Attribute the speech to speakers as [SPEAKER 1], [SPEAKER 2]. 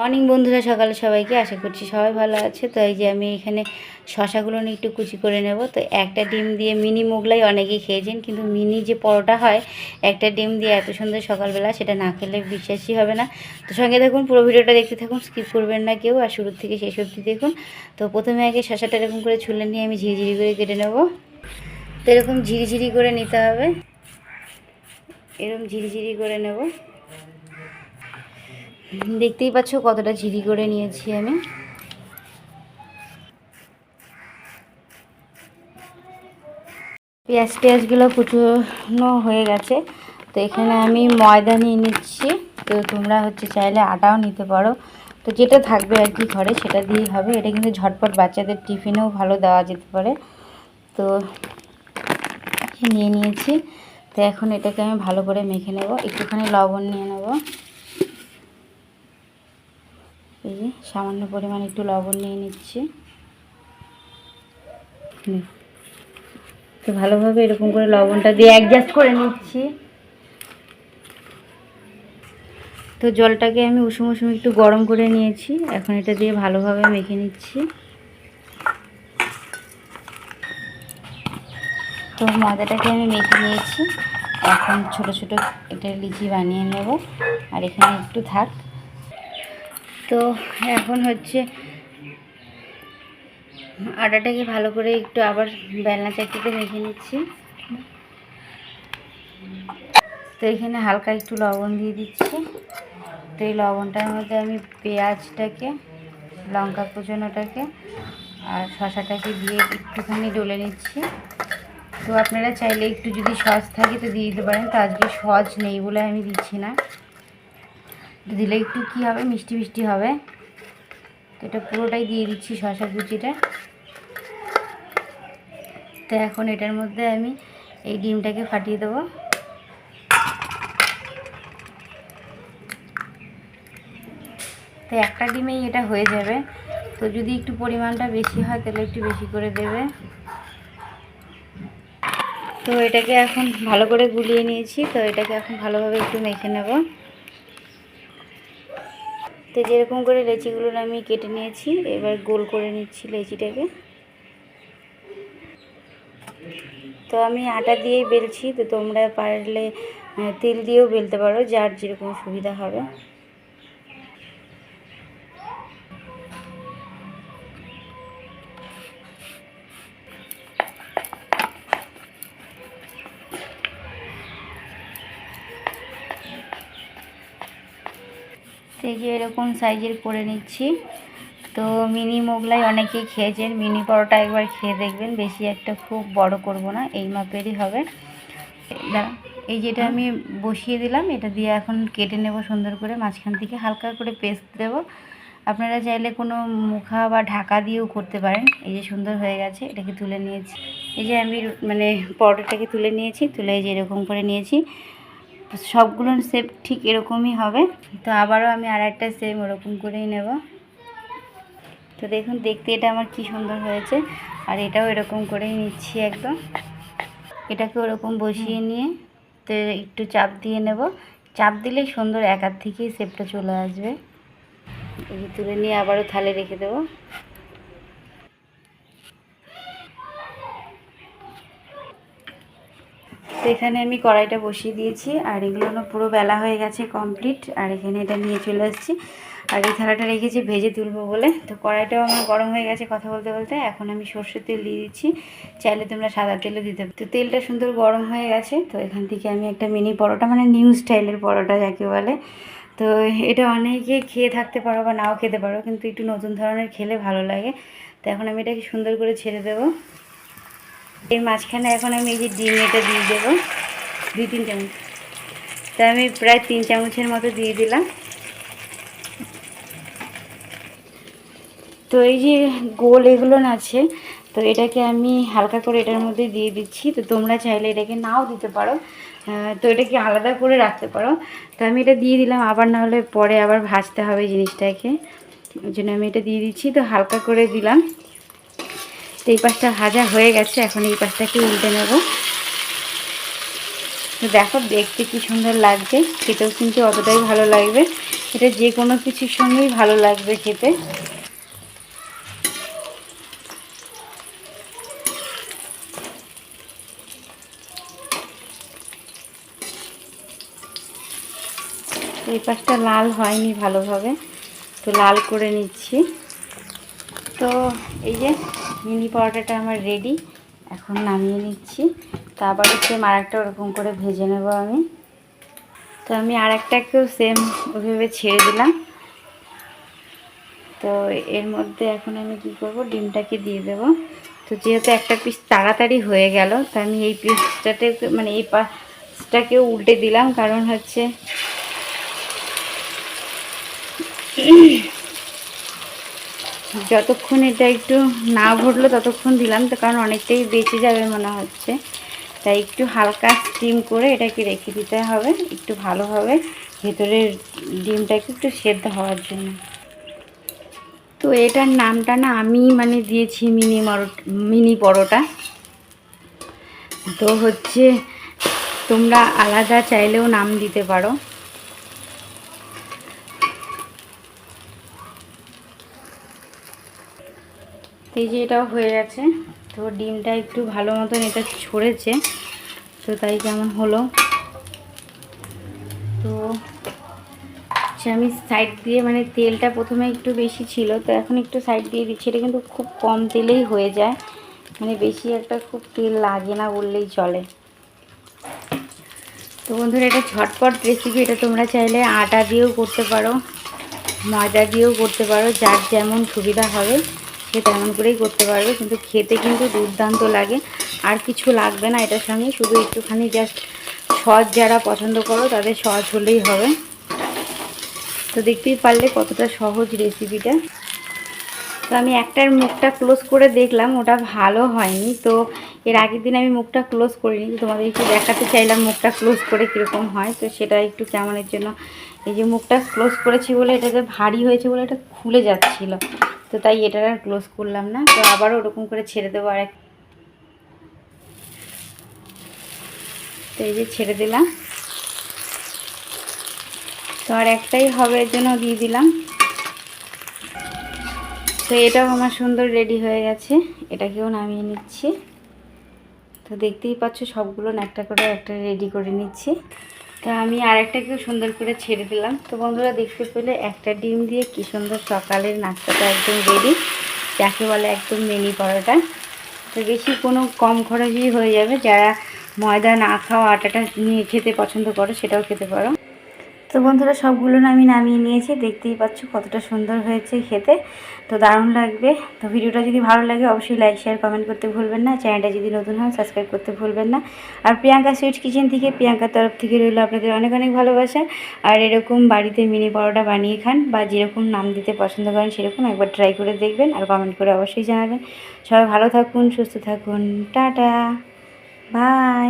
[SPEAKER 1] Morning বন্ধুরা, সকালে সবাইকে আশা করছি সবাই ভালো আছে। তো এই যে আমি এখানে শশাগুলো নিয়ে একটু কুচি করে নেব। তো একটা ডিম দিয়ে মিনি মোগলাই অনেকেই খেয়েছেন, কিন্তু মিনি যে পরোটা হয়, একটা ডিম দিয়ে এত সুন্দর সকালবেলা, সেটা না খেলে বিশ্বাসই হবে না। তো সঙ্গে দেখুন পুরো ভিডিওটা দেখতে থাকুন স্কিপ করবেন না কেউ। আর শুরুর থেকে শেষ অবধি দেখুন। তো প্রথমে আগে শশাটা এরকম করে ছুলে নিয়ে আমি ঝিরিঝিরি করে কেটে নেব। তো এরকম ঝিরিঝিরি করে নিতে হবে। এরকম ঝিরিঝিরি করে নেব। দেখতেই পাচ্ছ কতটা ঝিরি করে নিয়েছি আমি। পেঁয়াজ পেঁয়াজগুলো কুচুনো হয়ে গেছে। তো এখানে আমি ময়দা নিয়ে নিচ্ছি। তো তোমরা হচ্ছে চাইলে আটাও নিতে পারো। তো যেটা থাকবে আর কি ঘরে সেটা দিয়েই হবে। এটা কিন্তু ঝটপট বাচ্চাদের টিফিনেও ভালো দেওয়া যেতে পারে। তো নিয়ে নিয়েছি। তো এখন এটাকে আমি ভালো করে মেখে নেব। একটুখানি লবণ নিয়ে নেব। এই যে সামান্য পরিমাণ একটু লবণ নিয়ে নিচ্ছি। তো ভালোভাবে এরকম করে লবণটা দিয়ে অ্যাডজাস্ট করে নিচ্ছি। তো জলটাকে আমি উষুম উষুম একটু গরম করে নিয়েছি। এখন এটা দিয়ে ভালোভাবে মেখে নিচ্ছি। তো ময়দাটাকে আমি মেখে নিয়েছি। এখন ছোট ছোট এটা লিচি বানিয়ে নেব। আর এখানে একটু থাক। তো এখন হচ্ছে আটাটাকে ভালো করে একটু আবার বেলনা চাকিতে মেখে নিচ্ছি। তো এখানে হালকা একটু লবণ দিয়ে দিচ্ছি। তো এই লবণটার মধ্যে আমি পেঁয়াজটাকে, লঙ্কা কুচনোটাকে আর শশাটাকে দিয়ে একটুখানি ডলে নিচ্ছি। তো আপনারা চাইলে একটু যদি সস থাকে তো দিয়ে দিতে পারেন। তো আজকে সস নেই বলে আমি দিচ্ছি না। দিলে একটু কি হবে? মিষ্টি মিষ্টি হবে। তো এটা পুরোটাই দিয়ে দিচ্ছি শশা কুচিটা। তো এখন এটার মধ্যে আমি এই ডিমটাকে ফাটিয়ে দেবো। তো একটা ডিমেই এটা হয়ে যাবে। তো যদি একটু পরিমাণটা বেশি হয়, তাহলে একটু বেশি করে দেবে। তো এটাকে এখন ভালো করে গুলিয়ে নিয়েছি। তো এটাকে এখন ভালোভাবে একটু মেখে নেব। তো যেরকম করে লেচিগুলো আমি কেটে নিয়েছি, এবার গোল করে নিচ্ছি লেচিটাকে। তো আমি আটা দিয়েই বেলছি, তো তোমরা পারলে তিল দিয়েও বেলতে পারো, যার যেরকম সুবিধা হবে। যে এরকম সাইজের করে নিচ্ছি। তো মিনি মোগলাই অনেকেই খেয়েছেন। মিনি পরোটা একবার খেয়ে দেখবেন। বেশি একটা খুব বড় করব না, এই মাপেরই হবে। এই যেটা আমি বসিয়ে দিলাম, এটা দিয়ে এখন কেটে নেব সুন্দর করে। মাঝখান থেকে হালকা করে পেস্ট দেব। আপনারা চাইলে কোনো মুখা বা ঢাকা দিয়েও করতে পারেন। এই যে সুন্দর হয়ে গেছে, এটাকে তুলে নিয়েছি। এই যে আমি মানে পরোটাটাকে তুলে নিয়েছি, তুলে যে এরকম করে নিয়েছি। সবগুলোর শেপ ঠিক এরকমই হবে। তো আবারও আমি আর একটা সেম ওরকম করেই নেব। তো দেখুন, দেখতে এটা আমার কি সুন্দর হয়েছে। আর এটাও এরকম করেই নিচ্ছি একদম। এটাকে ওরকম বসিয়ে নিয়ে তো একটু চাপ দিয়ে নেব। চাপ দিলেই সুন্দর একার থেকেই শেপটা চলে আসবে। তুলে নিয়ে আবারও থালে রেখে দেবো। তো এখানে আমি কড়াইটা বসিয়ে দিয়েছি, আর এগুলো পুরো বেলা হয়ে গেছে কমপ্লিট আর এখানে এটা নিয়ে চলে আসছি। আর এই থালাটা রেখেছি ভেজে তুলবো বলে, তো কড়াইটাও আমার গরম হয়ে গেছে কথা বলতে বলতে, এখন আমি সর্ষের তেল দিয়ে দিচ্ছি। চাইলে তোমরা সাদা তেলও দিতে তো তেলটা সুন্দর গরম হয়ে গেছে, তো এখান থেকে আমি একটা মিনি পরোটা মানে নিউ স্টাইলের পরোটা যাকে বলে। তো এটা অনেকে খেয়ে থাকতে পারো বা নাও খেতে পারো, কিন্তু একটু নতুন ধরনের খেলে ভালো লাগে। তো এখন আমি এটাকে সুন্দর করে ছেড়ে দেবো। এর মাঝখানে এখন আমি এই যে ডিম এটা দিয়ে দেবো, দুই, তিন চামচ। তা আমি প্রায় তিন চামচের মতো দিয়ে দিলাম। তো এই যে গোল এগুলো আছে, তো এটাকে আমি হালকা করে এটার মধ্যে দিয়ে দিচ্ছি। তো তোমরা চাইলে এটাকে নাও দিতে পারো। তো এটাকে আলাদা করে রাখতে পারো। তো আমি এটা দিয়ে দিলাম, আবার না হলে পরে আবার ভাজতে হবে জিনিসটাকে। ওই জন্য আমি এটা দিয়ে দিচ্ছি। তো হালকা করে দিলাম। তো এই পাশটা ভাজা হয়ে গেছে, এখন এই পাশটাকে উল্টে নেব। তো দেখো, দেখতে কি সুন্দর লাগছে, খেতেও কিন্তু অতটাই ভালো লাগবে। এটা যে কোনো কিছুর সঙ্গেই ভালো লাগবে খেতে। এই পাশটা লাল হয়নি ভালোভাবে, তো লাল করে নিচ্ছি। তো এই যে মিনি পরোটাটা আমার রেডি এখন নামিয়ে নিচ্ছি। তারপর আবার সেম আর একটা ওরকম করে ভেজে নেব আমি। তো আমি আর একটাকেও সেম ওইভাবে ছেড়ে দিলাম। তো এর মধ্যে এখন আমি কি করব, ডিমটাকে দিয়ে দেব। তো যেহেতু একটা পিস তাড়াতাড়ি হয়ে গেল, তো আমি এই পিসটাতে মানে এই পাশটাকেও উল্টে দিলাম, কারণ হচ্ছে যতক্ষণ এটা একটু না ভরলো ততক্ষণ দিলাম, তো কারণ অনেকটাই বেঁচে যাবে মনে হচ্ছে। তাই একটু হালকা স্টিম করে এটাকে রেখে দিতে হবে, একটু ভালোভাবে ভেতরের ডিমটাকে একটু সেদ্ধ হওয়ার জন্য। তো এটার নামটা না আমি মানে দিয়েছি মিনি মিনি পরোটা। তো হচ্ছে তোমরা আলাদা চাইলেও নাম দিতে পারো। এই যে এটাও হয়ে গেছে। তো ডিমটা একটু ভালো মতন এটা ছড়েছে। তো তাই কেমন হলো। তো আমি সাইড দিয়ে মানে তেলটা প্রথমে একটু বেশি ছিল, তো এখন একটু সাইড দিয়ে দিচ্ছি। এটা কিন্তু খুব কম তেলেই হয়ে যায়। মানে বেশি একটা খুব তেল লাগে না বললেই চলে। তো বন্ধুরা, এটা ঝটপট রেসিপি এটা তোমরা চাইলে আটা দিয়েও করতে পারো, ময়দা দিয়েও করতে পারো, যার যেমন সুবিধা হবে। সে তেমন করেই করতে পারবে, কিন্তু খেতে কিন্তু দুর্দান্ত লাগে। আর কিছু লাগবে না এটার সঙ্গে, শুধু একটুখানি জাস্ট সস যারা পছন্দ করো, তাদের সস হলেই হবে। তো দেখতেই পারলে কতটা সহজ রেসিপিটা তো আমি একটার মুখটা ক্লোজ করে দেখলাম, ওটা ভালো হয়নি। তো এর আগের দিন আমি মুখটা ক্লোজ করিনি তোমাদের একটু দেখাতে চাইলাম মুখটা ক্লোজ করে কীরকম হয়। তো সেটা একটু কেমনের জন্য, এই যে মুখটা ক্লোজ করেছি বলে এটাতে ভারী হয়েছে বলে এটা খুলে যাচ্ছিল। তো তাই এটা আর ক্লোজ করলাম না, তো আবারও ওরকম করে ছেড়ে দেবো আর এক তো এই যে ছেড়ে দিলাম। তো আর একটাই হবে এর জন্য দিয়ে দিলাম। তো এটাও আমার সুন্দর রেডি হয়ে গেছে, এটাকেও নামিয়ে নিচ্ছি। তো দেখতেই পাচ্ছ সবগুলো একটা করে একটা রেডি করে নিচ্ছি। তো আমি আর একটাকেও সুন্দর করে ছেড়ে দিলাম। তো বন্ধুরা দেখতে পেলে একটা ডিম দিয়ে কি সুন্দর সকালের নাস্তাটা একদম রেডি যাকে বলে একদম মেনি পরোটা। তো বেশি কোনো কম খরচই হয়ে যাবে। যারা ময়দা না খাওয়া আটাটা নিয়ে খেতে পছন্দ করো, সেটাও খেতে পারো। তো বন্ধুরা, সবগুলো আমি নামিয়ে নিয়েছি। দেখতেই পাচ্ছ কতটা সুন্দর হয়েছে খেতে। তো দারুণ লাগবে। তো ভিডিওটা যদি ভালো লাগে, অবশ্যই লাইক শেয়ার কমেন্ট করতে ভুলবেন না। চ্যানেলটা যদি নতুন হয় সাবস্ক্রাইব করতে ভুলবেন না। আর প্রিয়াঙ্কা সুইট কিচেন থেকে প্রিয়াঙ্কার তরফ থেকে রইল আপনাদের অনেক অনেক ভালোবাসা। আর এরকম বাড়িতে মিনি পরোটা বানিয়ে খান বা যেরকম নাম দিতে পছন্দ করেন, সেরকম একবার ট্রাই করে দেখবেন আর কমেন্ট করে অবশ্যই জানাবেন। সবাই ভালো থাকুন, সুস্থ থাকুন। টাটা। বাই